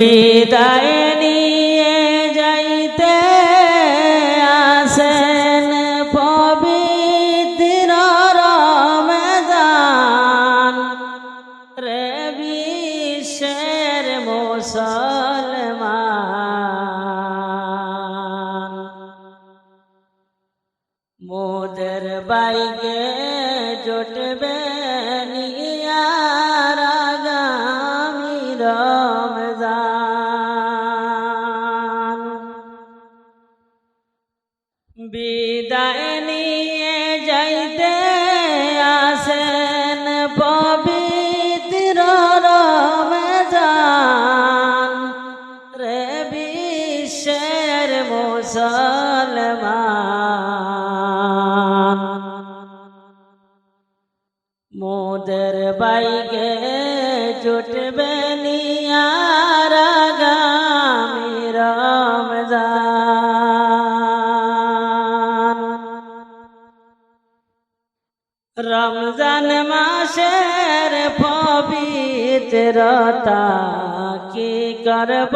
বিদায় নিয়ে যাইতে আসেন পবিত্র রমজান। রে বিশ্বের মুসলমান। মোদের বাইকে জুটবে বিদায় নিয়ে যাইতে আসেন পবিত্র রমজান। রে বিশ্বের মুসলমান। মোদের বাইকে জুটবে রমজান মাসের পবিত্রতা কি করব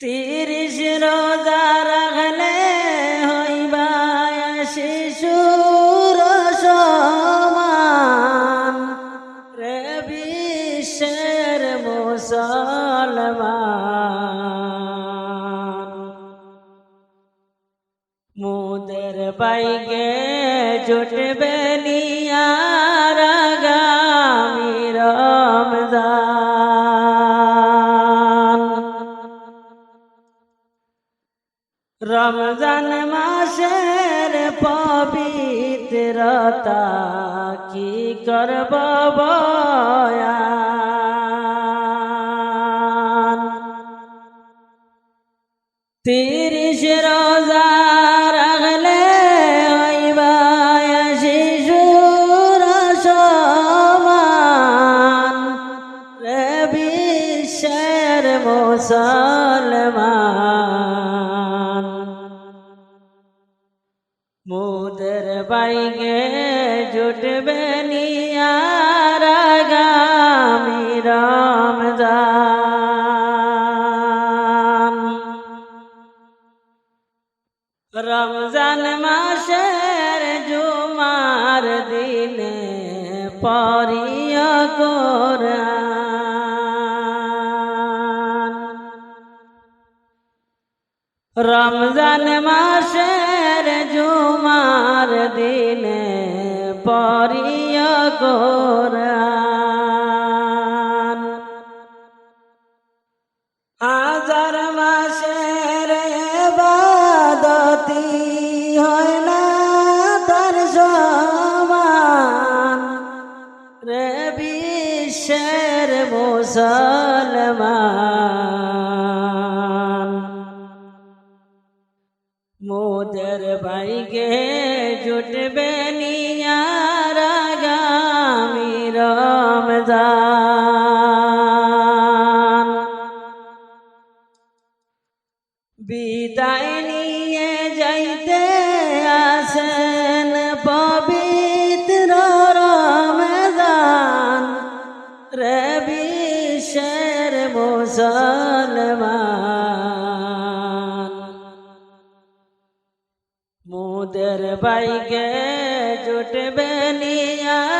তিরিশ রোজা রাখলে হইবা শিশুর সমান। রে বিশ্বের মুসলমান বাইগে জুটবে নিয়ার আগামী রমজান। রমজান মাসের পবিত্রতা কি করব তিরিশ রোজা মুদের বাইগে জুটবে নিয়ার আগামী রমজান। রমজান মাসের জুমার দিনে পরিয়া কোরআন। রমজান মাসের পরিয়া কোরআন। হাজার মাসের বাদতি হয় না তার সমান। রে বিশ্বের মুসলমান। মোদের বাইকে জুটবে নিয়ার বিদায় নিয়ে যাইতে আসেন পবিত্র রমজান। রে বিশ্বের মুসলমান। মুদের বাইকে জুটবে নিয়ার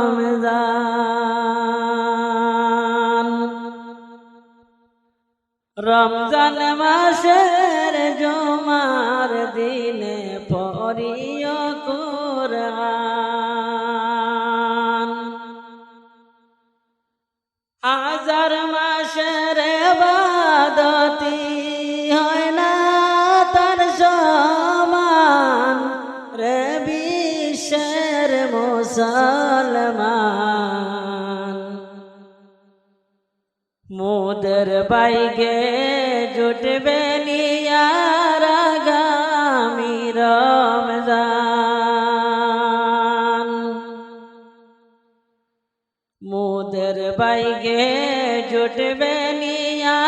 রমজান মাসের জমার দিনে পরিয় কোরআন। হাজার মাসের বাদতি হয় না তার সমান। রে বিশ্বের মুসলমান। মোদের বাইকে জুটবে নিয়ার আগামী রমজান। মোদের বাইগে জুটবে নিয়া